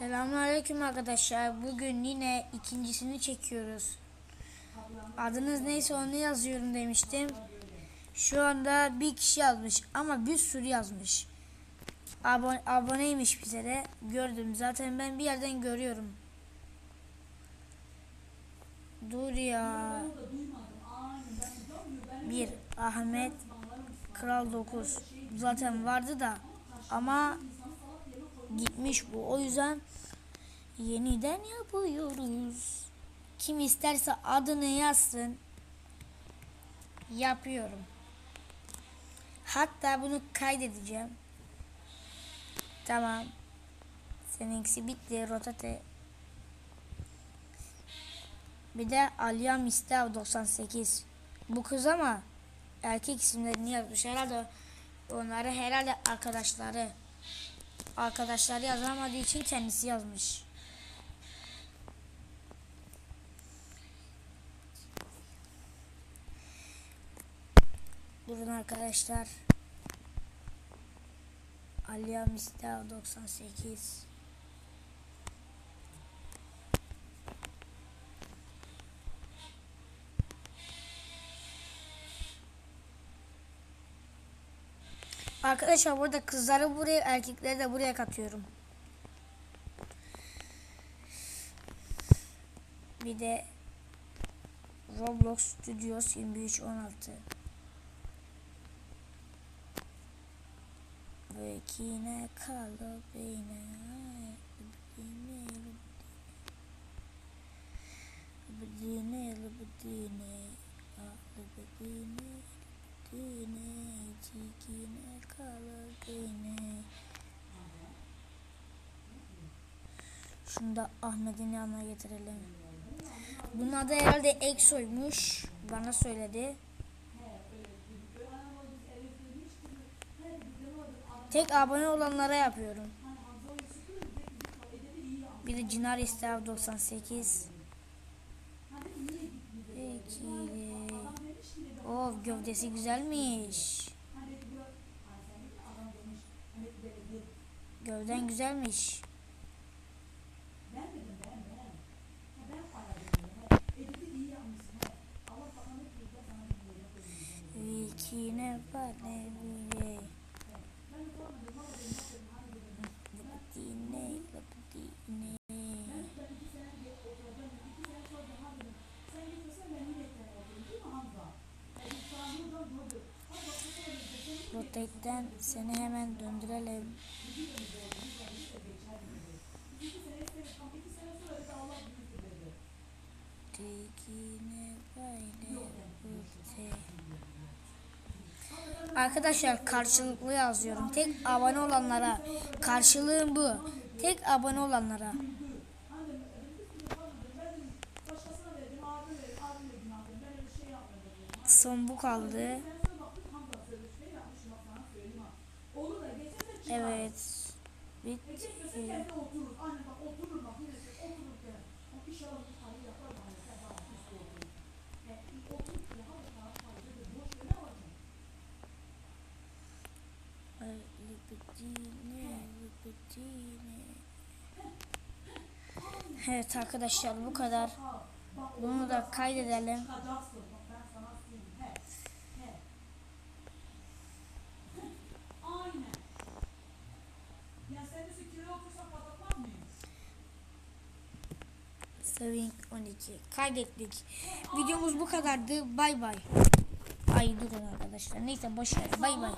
Selamünaleyküm arkadaşlar. Bugün yine ikincisini çekiyoruz. Adınız neyse onu yazıyorum demiştim. Şu anda bir kişi yazmış ama bir sürü yazmış. Abone, aboneymiş bize de. Gördüm. Zaten ben bir yerden görüyorum. Dur ya. Bir Ahmet Kral 9 zaten vardı da ama gitmiş bu. O yüzden yeniden yapıyoruz. Kim isterse adını yazsın. Yapıyorum. Hatta bunu kaydedeceğim. Tamam. Seninkisi bitti. Rotate. Bir de Alya Mistav 98. Bu kız ama erkek isimlerini yazmış. Herhalde onları herhalde arkadaşları arkadaşları yazamadığı için kendisi yazmış. Durun arkadaşlar. Aliya Mista 98 Arkadaşlar burada kızları buraya erkekleri de buraya katıyorum. Bir de Roblox Studios 2316 Ve yine kalı beyne Lübdine lübdine lübdine lübdine Cikine kalı beyne Şunu da Ahmet'in yanına getirelim. Bunun adı herhalde Exo'ymuş. Bana söyledi. Tek abone olanlara yapıyorum. Bir de Cinar İstav 98. Peki. Oh gövdesi güzelmiş. Gövden güzelmiş. Vikine vire. Lapatine, lapatine. Rotate'den seni hemen döndürelim. Arkadaşlar karşılıklı yazıyorum. Tek abone olanlara karşılığım bu. Tek abone olanlara. Son bu kaldı. Evet. Bitti. Evet arkadaşlar bu kadar. Bunu da kaydedelim. Swing 12 kaydettik. Videomuz bu kadardı. Bay bay. Ay durun arkadaşlar. Neyse boş ver. Bay bay.